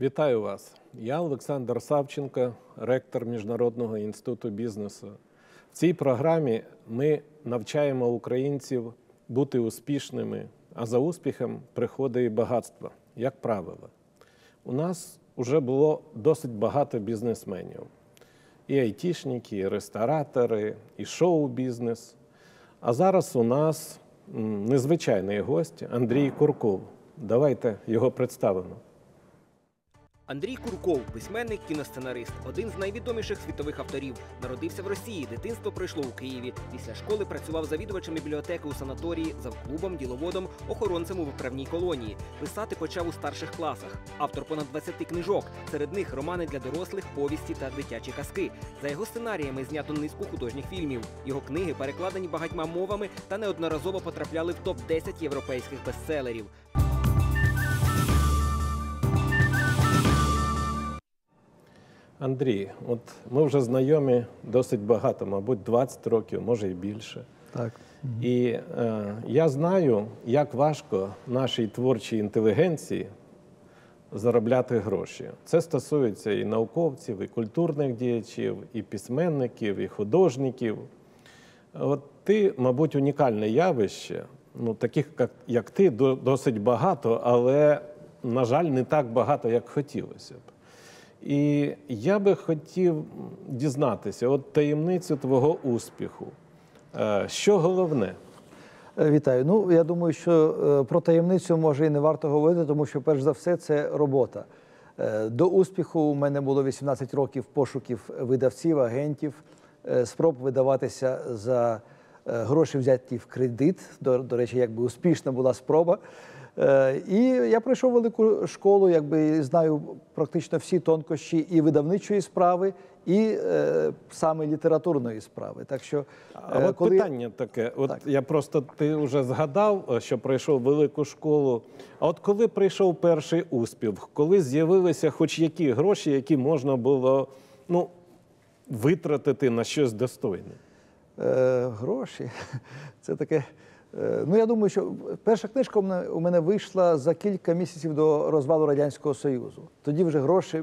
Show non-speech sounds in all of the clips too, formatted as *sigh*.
Вітаю вас. Я Олександр Савченко, ректор Міжнародного інституту бізнесу. В цій програмі ми навчаємо українців бути успішними, а за успіхом приходить і багатство, як правило. У нас вже було досить багато бізнесменів. І айтішники, і ресторатори, і шоу-бізнес. А зараз у нас незвичайний гость Андрій Курков. Давайте його представимо. Андрій Курков, письменник, кіносценарист, один з найвідоміших світових авторів. Народився в Росії, дитинство пройшло у Києві. Після школи працював завідувачем бібліотеки у санаторії, завклубом, діловодом, охоронцем у виправній колонії. Писати почав у старших класах. Автор понад 20 книжок. Серед них романи для дорослих, повісті та дитячі казки. За його сценаріями знято низку художніх фільмів. Його книги перекладені багатьма мовами та неодноразово потрапляли в топ 10 європейських бестселерів. Андрій, от ми вже знайомі досить багато, мабуть, 20 років, може і більше. Так. І е, я знаю, як важко нашій творчій інтелігенції заробляти гроші. Це стосується і науковців, і культурних діячів, і письменників, і художників. От ти, мабуть, унікальне явище. Ну, таких, як, як ти, досить багато, але, на жаль, не так багато, як хотілося б. І я би хотів дізнатися, от таємницю твого успіху. Е, Що головне? Е, Вітаю. Ну я думаю, що е, про таємницю може і не варто говорити, тому що перш за все це робота. До успіху у мене було 18 років пошуків видавців, агентів, спроб видаватися за гроші взяті в кредит. До, до речі, якби успішна була спроба. Е, І я пройшов велику школу, якби знаю практично всі тонкощі і видавничої справи, і е, саме літературної справи. Так що, А е, от питання таке: от Так. я просто ти вже згадав, е, що пройшов велику школу. А от коли прийшов перший успіх, коли з'явилися хоч які гроші, які можна було ну, витратити на щось достойне? Е, гроші. *laughs* Це таке. Е, Ну, я думаю, що перша книжка у мене, вийшла за кілька місяців до розвалу Радянського Союзу. Тоді вже гроші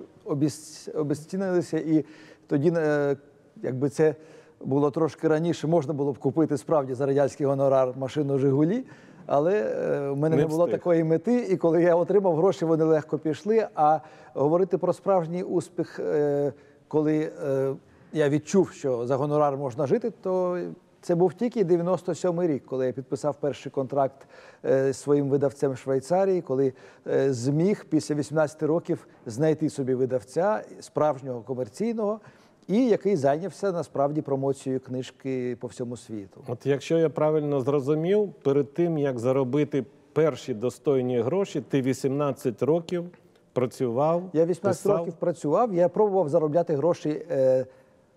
обезцінилися, і тоді, е, якби це було трошки раніше, можна було б купити справді за радянський гонорар машину Жигулі. Але е, в мене Не не, було встиг. такої мети, і коли я отримав гроші, вони легко пішли. А говорити про справжній успіх, е, коли е, я відчув, що за гонорар можна жити, то це був тільки 97-й рік, коли я підписав перший контракт е, з своїм видавцем Швейцарії, коли е, зміг після 18 років знайти собі видавця справжнього комерційного. І який зайнявся насправді промоцією книжки по всьому світу. От якщо я правильно зрозумів, перед тим як заробити перші достойні гроші, ти 18 років працював. Я 18 писав. років працював, я пробував заробляти гроші е,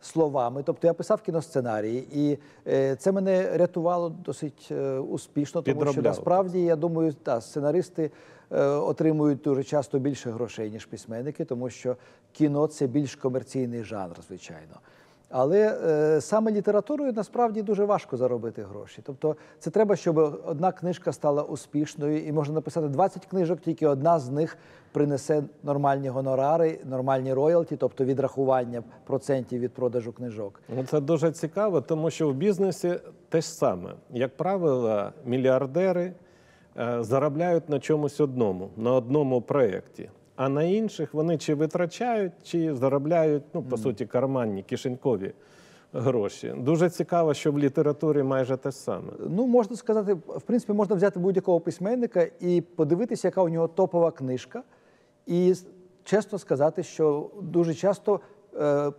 словами. Тобто я писав кіносценарії, і е, це мене рятувало досить е, успішно, тому що насправді я думаю, та сценаристи е, отримують дуже часто більше грошей, ніж письменники, тому що кіно це більш комерційний жанр, звичайно. Але е, саме літературою насправді дуже важко заробити гроші. Тобто, це треба, щоб одна книжка стала успішною, і можна написати 20 книжок, тільки одна з них принесе нормальні гонорари, нормальні роялті, тобто відрахування процентів від продажу книжок. Ну, Це дуже цікаво, тому що в бізнесі те ж саме. Як правило, мільярдери е, заробляють на чомусь одному, на одному проєкті. А на інших вони чи витрачають, чи заробляють, ну, по суті, карманні, кишенькові гроші. Дуже цікаво, що в літературі майже те саме. Ну, можна сказати, в принципі, можна взяти будь-якого письменника і подивитися, яка у нього топова книжка, і чесно сказати, що дуже часто е,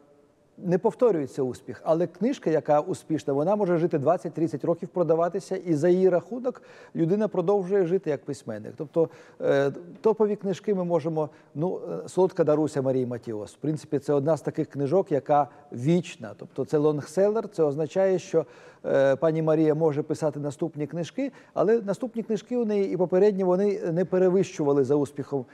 не повторюється успіх, але книжка, яка успішна, вона може жити 20-30 років продаватися, і за її рахунок людина продовжує жити як письменник. Тобто е, топові книжки ми можемо. Ну, е, солодка Даруся Марії Матіос. В принципі, це одна з таких книжок, яка вічна. Тобто, це лонгселер. Це означає, що е, пані Марія може писати наступні книжки, але наступні книжки у неї і попередні вони не перевищували за успіхом.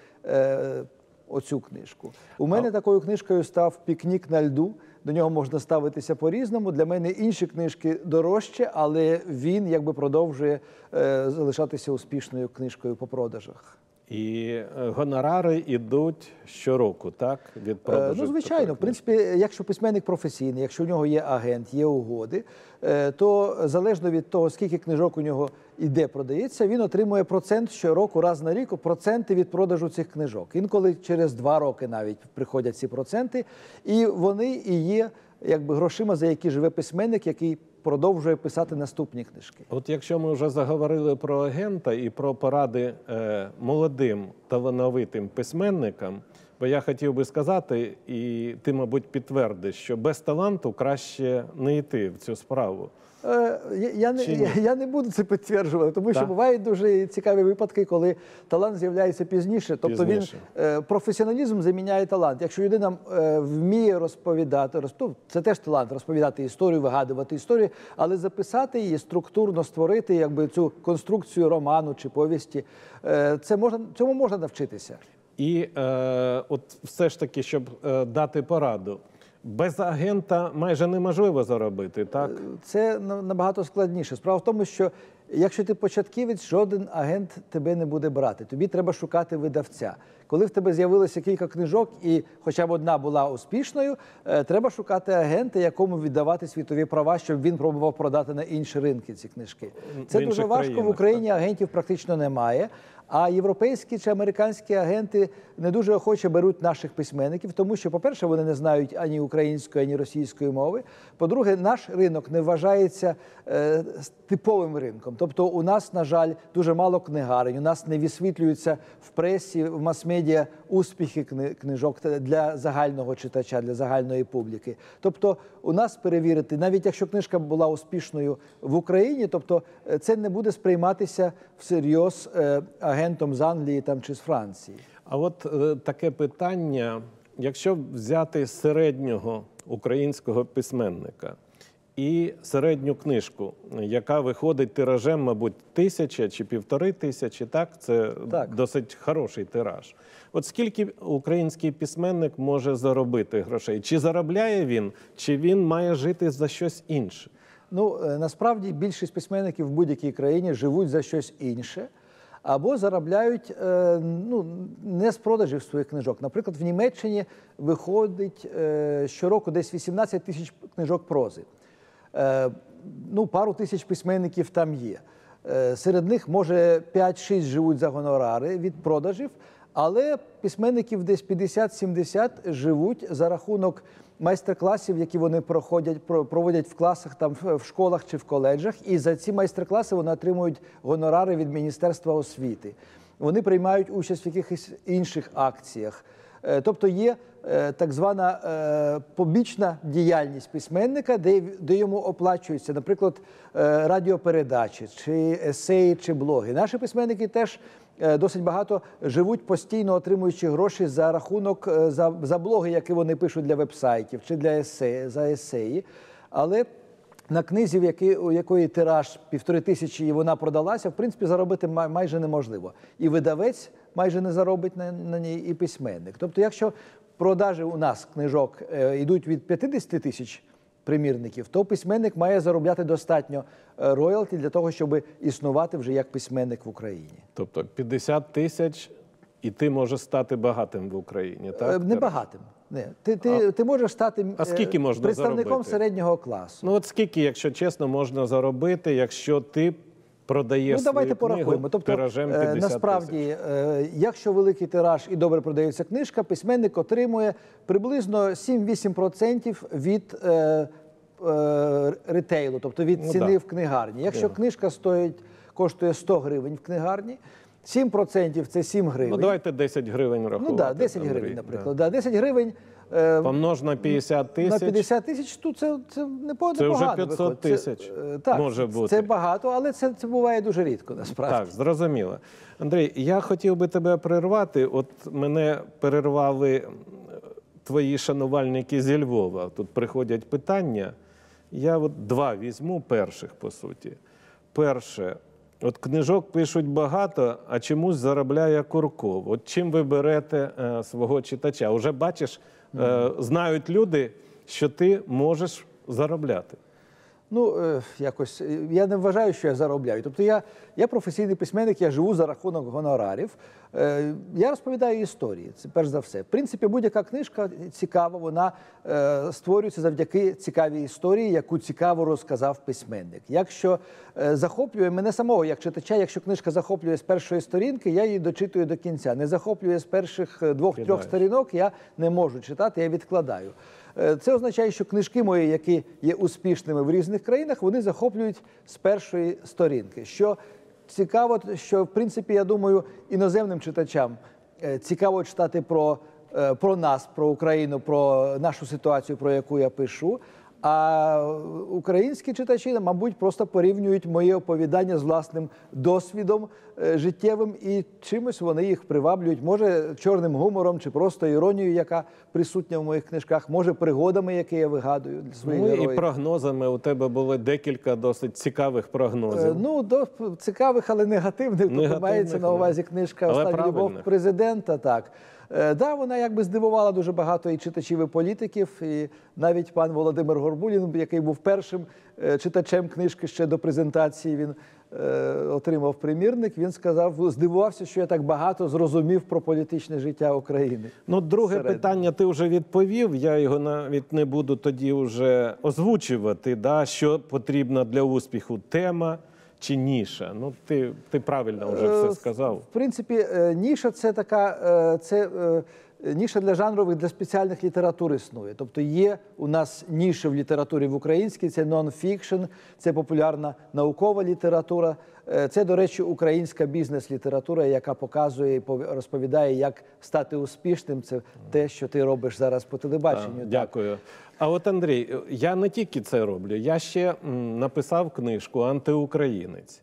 Оцю книжку. У мене такою книжкою став пікнік на льду. До нього можна ставитися по-різному. Для мене інші книжки дорожче, але він якби продовжує е, залишатися успішною книжкою по продажах. І е, гонорари йдуть щороку, так? Від Е, продажу. Ну, звичайно, в принципі, якщо письменник професійний, якщо у нього є агент, є угоди, е, то залежно від того, скільки книжок у нього іде, продається, він отримує процент щороку, раз на рік, проценти від продажу цих книжок. Інколи через два роки навіть приходять ці проценти, і вони і є якби грошима, за які живе письменник, який продовжує писати наступні книжки. От якщо ми вже заговорили про агента і про поради е, молодим талановитим письменникам, бо я хотів би сказати, і ти, мабуть, підтвердиш, що без таланту краще не йти в цю справу. Е, Я, не, я, я не буду це підтверджувати, тому що бувають дуже цікаві випадки, коли талант з'являється пізніше. Тобто Пізніше. він е, професіоналізм заміняє талант. Якщо людина е, вміє розповідати, роз- ну, це теж талант розповідати історію, вигадувати історію, але записати її структурно створити, якби цю конструкцію роману чи повісті, е, це можна цьому можна навчитися. І е, от все ж таки, щоб е, дати пораду, без агента майже неможливо заробити, так? Це на- набагато складніше. Справа в тому, що якщо ти початківець, жоден агент тебе не буде брати. Тобі треба шукати видавця. Коли в тебе з'явилося кілька книжок, і хоча б одна була успішною, е, треба шукати агента, якому віддавати світові права, щоб він пробував продати на інші ринки ці книжки. Це дуже важко в Україні. Агентів практично немає. А європейські чи американські агенти не дуже охоче беруть наших письменників, тому що, по-перше, вони не знають ані української, ані російської мови. По-друге, наш ринок не вважається е, типовим ринком. Тобто, у нас, на жаль, дуже мало книгарень. У нас не висвітлюються в пресі, в мас-медіа успіхи кни- книжок для загального читача, для загальної публіки. Тобто, у нас перевірити, навіть якщо книжка була успішною в Україні, тобто е, це не буде сприйматися всерйоз е, агентом з Англії там чи з Франції. А от е, таке питання: якщо взяти середнього українського письменника і середню книжку, яка виходить тиражем, мабуть, тисяча чи півтори тисячі, так це Так. досить хороший тираж. От скільки український письменник може заробити грошей? Чи заробляє він, чи він має жити за щось інше? Ну е, насправді більшість письменників в будь-якій країні живуть за щось інше. Або заробляють е, ну, не з продажів своїх книжок. Наприклад, в Німеччині виходить е, щороку десь 18 тисяч книжок прози. Е, ну, пару тисяч письменників там є. Серед них, може, 5-6 живуть за гонорари від продажів, але письменників десь 50-70 живуть за рахунок майстер-класів, які вони проходять, про- проводять в класах, там в школах чи в коледжах. І за ці майстер-класи вони отримують гонорари від Міністерства освіти. Вони приймають участь в якихось інших акціях. Е, Тобто є е, так звана е, побічна діяльність письменника, де, де йому оплачуються, наприклад, радіопередачі, чи есеї, чи блоги. Наші письменники теж досить багато живуть постійно отримуючи гроші за рахунок е, за, за блоги, які вони пишуть для вебсайтів чи для есеї, за есеї. Але на книзі, в якій, у якої тираж півтори тисячі, і вона продалася, в принципі, заробити майже неможливо. І видавець майже не заробить на, на ній, і письменник. Тобто, якщо продажі у нас книжок е, йдуть від 50 тисяч примірників, то письменник має заробляти достатньо е, роялті для того, щоб існувати вже як письменник в Україні. Тобто 50 тисяч, і ти можеш стати багатим в Україні, так? Не багатим. Не. Ти, ти, ти можеш стати А е, скільки можна представником заробити? середнього класу. Ну от скільки, якщо чесно, можна заробити, якщо ти продаєш Ну, давайте свою книгу порахуємо. Тобто, тиражем е, 50 насправді, е, якщо великий тираж і добре продається книжка, письменник отримує приблизно 7-8% від е, е, ретейлу, тобто від Ну, ціни да. в книгарні. Якщо Да. книжка стоїть, коштує 100 гривень в книгарні, 7% це 7 гривень. Ну давайте 10 гривень рахувати. Ну, да, 10 Андрій, гривень, наприклад. Да. 10 гривень е, Помнож на 50 тисяч. на 50 тисяч, то це, це непогано. Це вже 500 тисяч е, так, може це- бути. Це багато, але це, це буває дуже рідко, насправді. Так, зрозуміло. Андрій, я хотів би тебе перервати. От мене перервали твої шанувальники зі Львова. Тут приходять питання. Я от два візьму перших, по суті. Перше, от книжок пишуть багато, а чомусь заробляє Курков. От чим ви берете е, свого читача? Уже бачиш, е, знають люди, що ти можеш заробляти. Ну, е, якось е, я не вважаю, що я заробляю. Тобто я, я професійний письменник, я живу за рахунок гонорарів. Е, Я розповідаю історії, це перш за все. В принципі, будь-яка книжка цікава, вона е, створюється завдяки цікавій історії, яку цікаво розказав письменник. Якщо е, захоплює мене самого як читача, якщо книжка захоплює з першої сторінки, я її дочитую до кінця. Не захоплює з перших двох-трьох сторінок, я не можу читати, я відкладаю. Це означає, що книжки мої, які є успішними в різних країнах, вони захоплюють з першої сторінки. Що цікаво, що в принципі, я думаю, іноземним читачам е, цікаво читати про, е, про нас, про Україну, про нашу ситуацію, про яку я пишу. А українські читачі, мабуть, просто порівнюють моє оповідання з власним досвідом е, життєвим і чимось вони їх приваблюють. Може, чорним гумором чи просто іронією, яка присутня в моїх книжках, може, пригодами, які я вигадую для своїх Ну і прогнозами у тебе було декілька досить цікавих Е, прогнозів. Ну, до цікавих, але негативних. Тобто Негативних, мається на увазі книжка Остання любов президента. Так. Е, да, вона якби здивувала дуже багато і читачів, і політиків. І навіть пан Володимир Горбулін, який був першим е, читачем книжки ще до презентації, він е, отримав примірник. Він сказав, здивувався, що я так багато зрозумів про політичне життя України. Ну, друге всередині. питання ти вже відповів. Я його навіть не буду тоді вже озвучувати. Да, що потрібно для успіху тема чи ніша. Ну, ти, ти правильно вже Е, все сказав. В принципі, е, ніша це така е, це. Е, Ніша для жанрових, для спеціальних літератур існує. Тобто є у нас ніші в літературі в українській, це нон-фікшн, це популярна наукова література. Е, Це, до речі, українська бізнес-література, яка показує і пов- розповідає, як стати успішним. Це те, що ти робиш зараз по телебаченню. Так, Так. Дякую. А от Андрій, я не тільки це роблю, я ще м, написав книжку Антиукраїнець.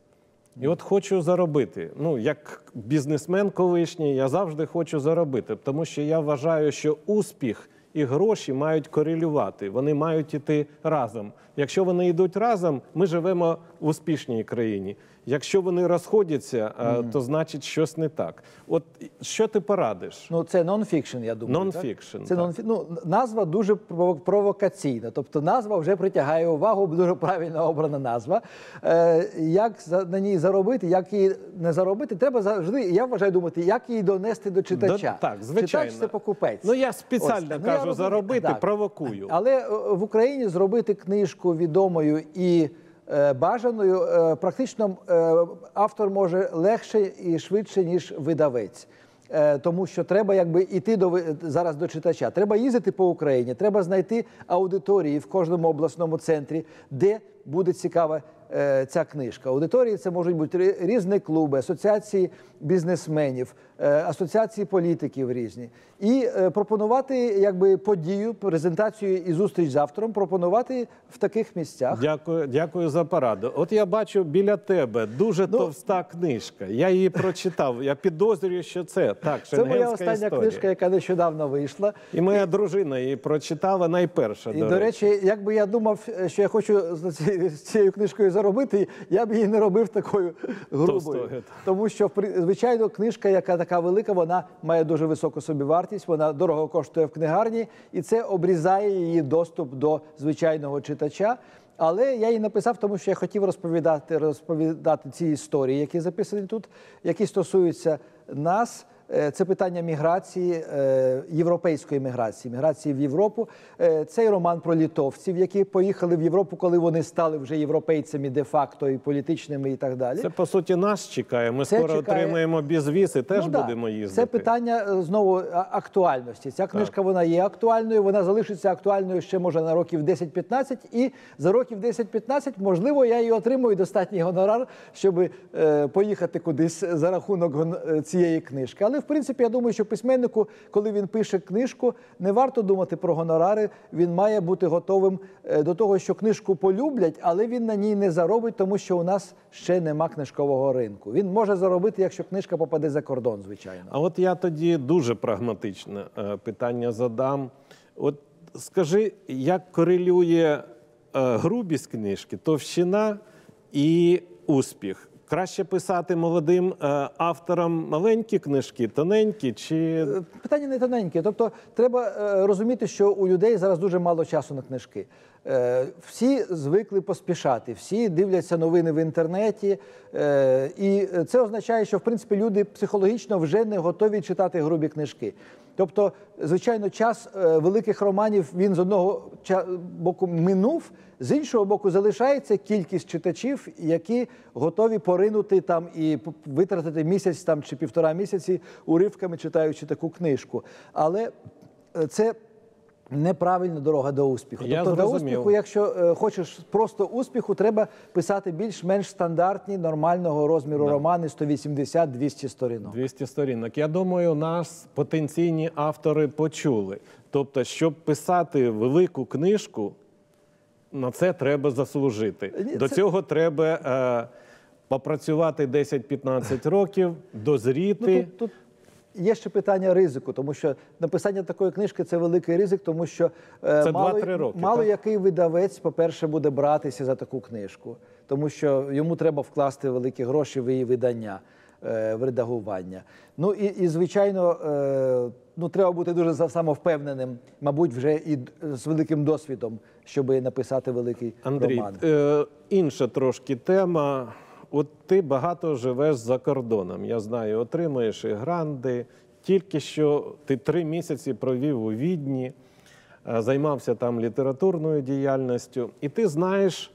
І от хочу заробити. Ну, як бізнесмен колишній, я завжди хочу заробити, тому що я вважаю, що успіх і гроші мають корелювати, вони мають іти разом. Якщо вони йдуть разом, ми живемо в успішній країні. Якщо вони розходяться, а, то значить щось не так. От що ти порадиш? Ну, це нон-фікшн, я думаю. Non-fiction. Це так. ну, назва дуже прово- провокаційна. Тобто назва вже притягає увагу, дуже правильно обрана назва. Е, як за, на ній заробити, як її не заробити, треба завжди, я вважаю думати, як її донести до читача. Так, звичайно. Читач це покупець. Ну, я спеціально ну, я кажу, заробити, провокую. Але е, в Україні зробити книжку відомою і е, бажаною е, практично е, автор може легше і швидше, ніж видавець. Тому що треба якби іти до зараз до читача. Треба їздити по Україні, треба знайти аудиторії в кожному обласному центрі, де буде цікава е, ця книжка. Аудиторії це можуть бути різні клуби, асоціації бізнесменів, е, асоціації політиків різні. І е, пропонувати якби подію, презентацію і зустріч з автором, пропонувати в таких місцях. Дякую, дякую за пораду. От я бачу біля тебе дуже Ну, товста книжка. Я її прочитав. Я підозрюю, що це так. Це моя остання історія. книжка, яка нещодавно вийшла. І моя дружина її прочитала найперша. І, до речі, якби я думав, що я хочу з з цією книжкою заробити, я б її не робив такою грубою. Тому що, звичайно, книжка, яка така велика, вона має дуже високу собівартість, вона дорого коштує в книгарні, і це обрізає її доступ до звичайного читача. Але я її написав, тому що я хотів розповідати, розповідати ці історії, які записані тут, які стосуються нас. Е, Це питання міграції, е, європейської міграції, міграції в Європу. Е, Цей роман про літовців, які поїхали в Європу, коли вони стали вже європейцями де-факто і політичними, і так далі. Це по суті нас чекає. Ми Це скоро чекає- отримаємо безвіз і теж Ну, да. будемо їздити. Це питання знову актуальності. Ця книжка вона є актуальною. Вона залишиться актуальною ще може на років 10-15, і за років 10-15, можливо, я її отримую достатній гонорар, щоб поїхати кудись за рахунок цієї книжки. Але в принципі, я думаю, що письменнику, коли він пише книжку, не варто думати про гонорари. Він має бути готовим е, до того, що книжку полюблять, але він на ній не заробить, тому що у нас ще нема книжкового ринку. Він може заробити, якщо книжка попаде за кордон, звичайно. А от я тоді дуже прагматичне е, питання задам. От скажи, як корелює е, грубість книжки, товщина і успіх? Краще писати молодим е, авторам маленькі книжки, тоненькі, чи Е, Питання не тоненьке. Тобто, треба е, розуміти, що у людей зараз дуже мало часу на книжки. Всі звикли поспішати, всі дивляться новини в інтернеті, і це означає, що в принципі люди психологічно вже не готові читати грубі книжки. Тобто, звичайно, час е, великих романів він з одного боку минув, з іншого боку, залишається кількість читачів, які готові поринути там і витратити місяць там чи півтора місяці уривками читаючи таку книжку. Але е, це неправильна дорога до успіху. Я тобто, до успіху, якщо е, хочеш просто успіху, треба писати більш-менш стандартні нормального розміру романи 180-200 сторінок. 200 сторінок. Я думаю, нас потенційні автори почули. Тобто, щоб писати велику книжку, на це треба заслужити. Ні, До це- цього треба е, попрацювати 10-15 років, дозріти. Ну, тут, тут є ще питання ризику, тому що написання такої книжки це великий ризик, тому що е, Це мало, 2-3 роки, мало який видавець, по-перше, буде братися за таку книжку, тому що йому треба вкласти великі гроші в її видання, е, в редагування. Ну і, і звичайно, е, ну треба бути дуже самовпевненим, мабуть, вже і з великим досвідом, щоб написати великий Андрій, роман. е, інша трошки тема. От ти багато живеш за кордоном. Я знаю, отримуєш і гранди. Тільки що ти три місяці провів у Відні, е, займався там літературною діяльністю, і ти знаєш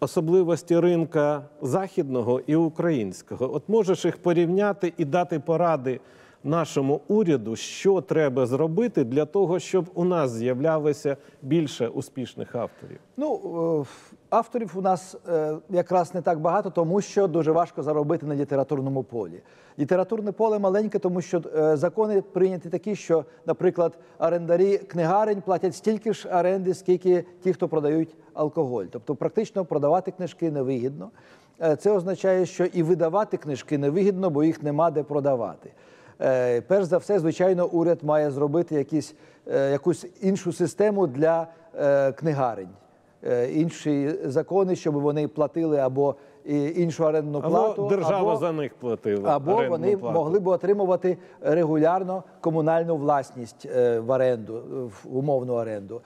особливості ринка західного і українського. От можеш їх порівняти і дати поради нашому уряду, що треба зробити для того, щоб у нас з'являлося більше успішних авторів. Ну, е, авторів у нас е, якраз не так багато, тому що дуже важко заробити на літературному полі. Літературне поле маленьке, тому що е, закони прийняті такі, що, наприклад, орендарі книгарень платять стільки ж оренди, скільки ті, хто продають алкоголь. Тобто, практично продавати книжки невигідно. Це означає, що і видавати книжки невигідно, бо їх нема де продавати. Е, Перш за все, звичайно, уряд має зробити якісь, е, якусь іншу систему для е, книгарень, інші закони, щоб вони платили або іншу орендну Або плату, держава або, за них платила. або вони плату. могли б отримувати регулярно комунальну власність в оренду, в умовну оренду.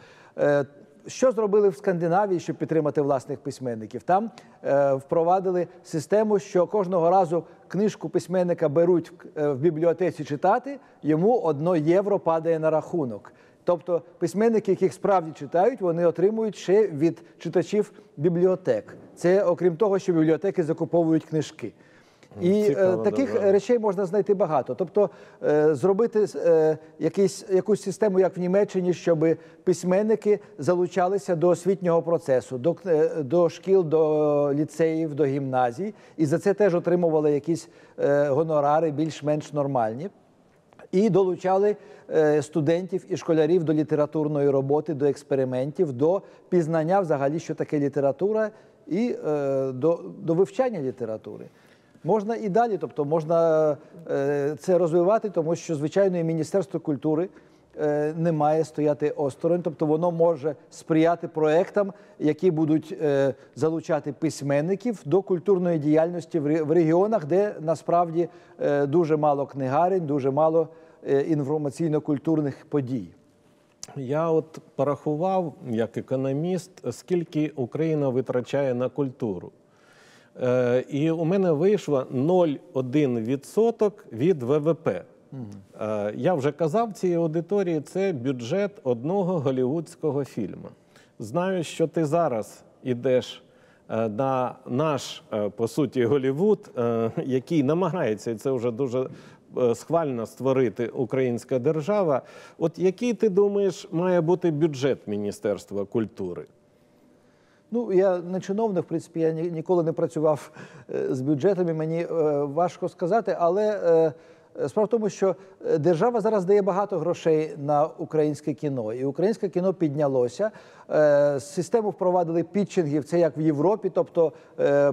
Що зробили в Скандинавії, щоб підтримати власних письменників? Там е, впровадили систему, що кожного разу книжку письменника беруть е, в бібліотеці читати, йому одно євро падає на рахунок. Тобто письменники, яких справді читають, вони отримують ще від читачів бібліотек. Це окрім того, що бібліотеки закуповують книжки. І е, Цікаво, таких добре. речей можна знайти багато. Тобто е, зробити е, якийсь, якусь систему, як в Німеччині, щоб письменники залучалися до освітнього процесу, до, до шкіл, до ліцеїв, до гімназій, і за це теж отримували якісь гонорари більш-менш нормальні. І долучали студентів і школярів до літературної роботи, до експериментів, до пізнання взагалі, що таке література, і до, до вивчання літератури. Можна і далі, тобто можна е, це розвивати, тому що, звичайно, і Міністерство культури е, не має стояти осторонь, тобто воно може сприяти проектам, які будуть е, залучати письменників до культурної діяльності в регіонах, де насправді дуже мало книгарень, дуже мало інформаційно-культурних подій. Я от порахував як економіст, скільки Україна витрачає на культуру. Е, і у мене вийшло 0,1% від ВВП. Е, я вже казав цій аудиторії, це бюджет одного голівудського фільму. Знаю, що ти зараз ідеш е, на наш, по суті, Голівуд, який намагається, і це вже дуже схвально створити українська держава. От який ти думаєш має бути бюджет Міністерства культури? Ну, я не чиновник, в принципі, я ніколи не працював е, з бюджетами, мені е, важко сказати, але е, справа в тому, що держава зараз дає багато грошей на українське кіно, і українське кіно піднялося. Систему впровадили пітчингів, це як в Європі, тобто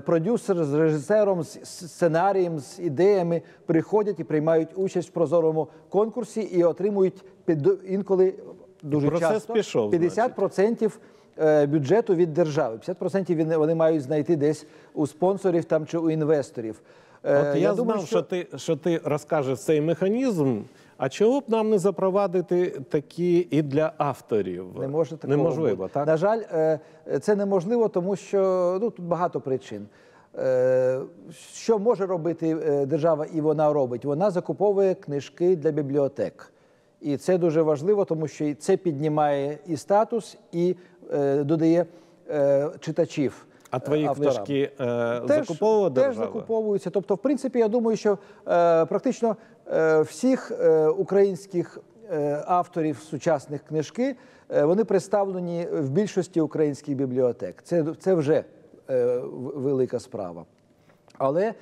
продюсер з режисером, з сценарієм, з ідеями приходять і приймають участь в прозорому конкурсі і отримують під інколи дуже процес часто пішов, 50 процентів е, бюджету від держави. 50% він- вони мають знайти десь у спонсорів там чи у інвесторів. Е, От я, знав, що... ти, що ти розкажеш цей механізм. А чого б нам не запровадити такі і для авторів? Не може такого Неможливо, бути. так? На жаль, е, це неможливо, тому що ну, тут багато причин. Е, Що може робити е, держава, і вона робить? Вона закуповує книжки для бібліотек. І це дуже важливо, тому що це піднімає і статус, і е, додає е, читачів. А твої е, авторам. книжки е, Теж, закуповувала теж закуповуються. Тобто, в принципі, я думаю, що е, практично е, всіх е, українських е, авторів сучасних книжки е, вони представлені в більшості українських бібліотек. Це, це вже е, велика справа. Але е,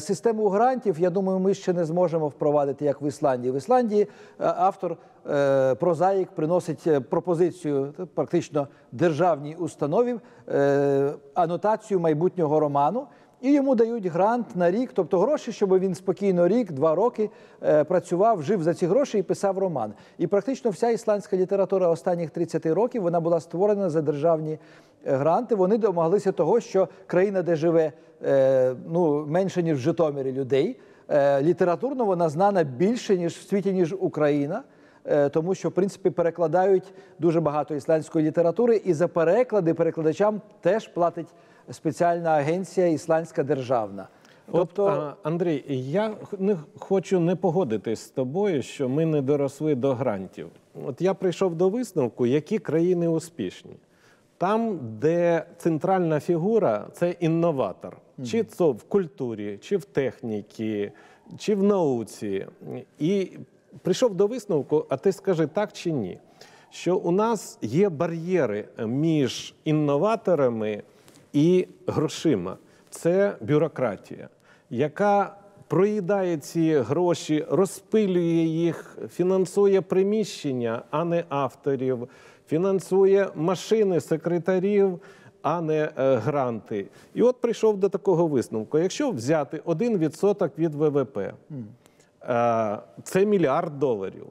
систему грантів, я думаю, ми ще не зможемо впровадити як в Ісландії. В Ісландії е, автор е, прозаїк приносить е, пропозицію е, практично державній установі, е, анотацію майбутнього роману. І йому дають грант на рік, тобто гроші, щоб він спокійно рік, два роки е, працював, жив за ці гроші і писав роман. І практично вся ісландська література останніх 30 років вона була створена за державні е, гранти. Вони домоглися того, що країна, де живе е, ну, менше ніж в Житомирі людей, літературно вона знана більше ніж в світі, ніж Україна. Тому що в принципі перекладають дуже багато ісландської літератури, і за переклади перекладачам теж платить спеціальна агенція ісландська державна. Тобто, а, Андрій, я не хочу не погодитись з тобою, що ми не доросли до грантів. От я прийшов до висновку, які країни успішні. Там, де центральна фігура це інноватор, чи це в культурі, чи в техніці, чи в науці. І прийшов до висновку, а ти скажи так чи ні, що у нас є бар'єри між інноваторами і грошима. Це бюрократія, яка проїдає ці гроші, розпилює їх, фінансує приміщення, а не авторів, фінансує машини секретарів, а не е, гранти. І от прийшов до такого висновку: якщо взяти 1% від ВВП, е, це мільярд доларів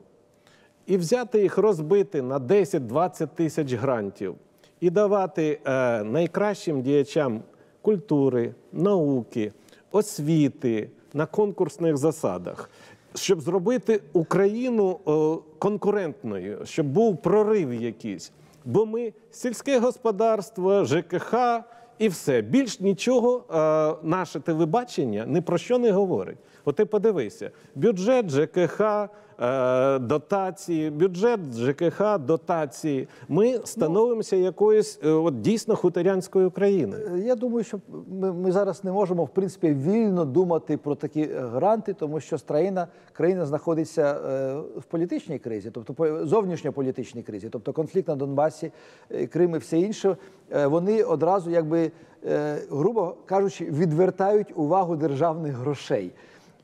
і взяти їх розбити на 10-20 тисяч грантів і давати е, найкращим діячам культури, науки, освіти на конкурсних засадах, щоб зробити Україну е, конкурентною, щоб був прорив якийсь. Бо ми сільське господарство, ЖКХ і все. Більш нічого е, наше телебачення ні про що не говорить. От ти подивися: бюджет ЖКХ, дотації, бюджет ЖКХ, дотації. Ми становимося якоюсь е, от, дійсно хуторянською країною. Е, Я думаю, що ми, ми зараз не можемо в принципі вільно думати про такі е, гранти, тому що країна, країна знаходиться е, в політичній кризі, тобто по- зовнішньополітичній кризі, тобто конфлікт на Донбасі, е, Крим і все інше. е, Вони одразу, якби е, грубо кажучи, відвертають увагу державних грошей.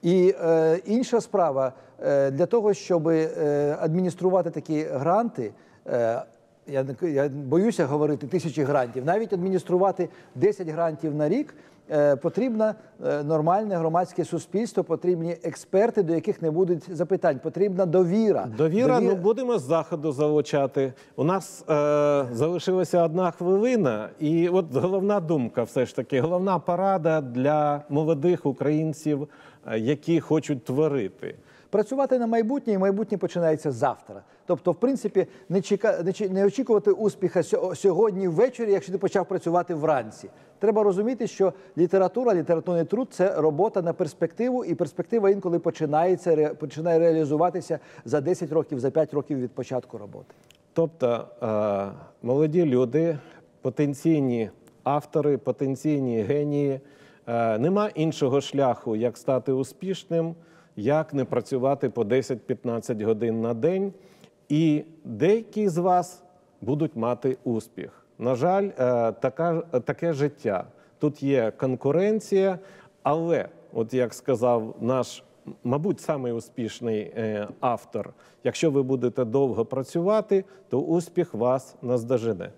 І е, інша справа е, для того, щоб е, адмініструвати такі гранти. Е, я, я боюся говорити тисячі грантів. Навіть адмініструвати 10 грантів на рік е, потрібно е, нормальне громадське суспільство, потрібні експерти, до яких не будуть запитань. Потрібна довіра. Довіра, ну будемо з заходу залучати. У нас е, залишилася одна хвилина, і от головна думка, все ж таки, головна порада для молодих українців, які хочуть творити. Працювати на майбутнє, і майбутнє починається завтра. Тобто, в принципі, не, чека, не, чі- не очікувати успіха сьо- сьогодні ввечері, якщо ти почав працювати вранці. Треба розуміти, що література, літературний труд це робота на перспективу, і перспектива інколи починається ре- починає реалізуватися за 10 років, за 5 років від початку роботи. Тобто е, молоді люди, потенційні автори, потенційні генії, е, нема іншого шляху, як стати успішним, як не працювати по 10-15 годин на день. І деякі з вас будуть мати успіх. На жаль, е, така, таке життя. Тут є конкуренція, але, от як сказав наш мабуть, самий успішний е, автор. Якщо ви будете довго працювати, то успіх вас наздожене.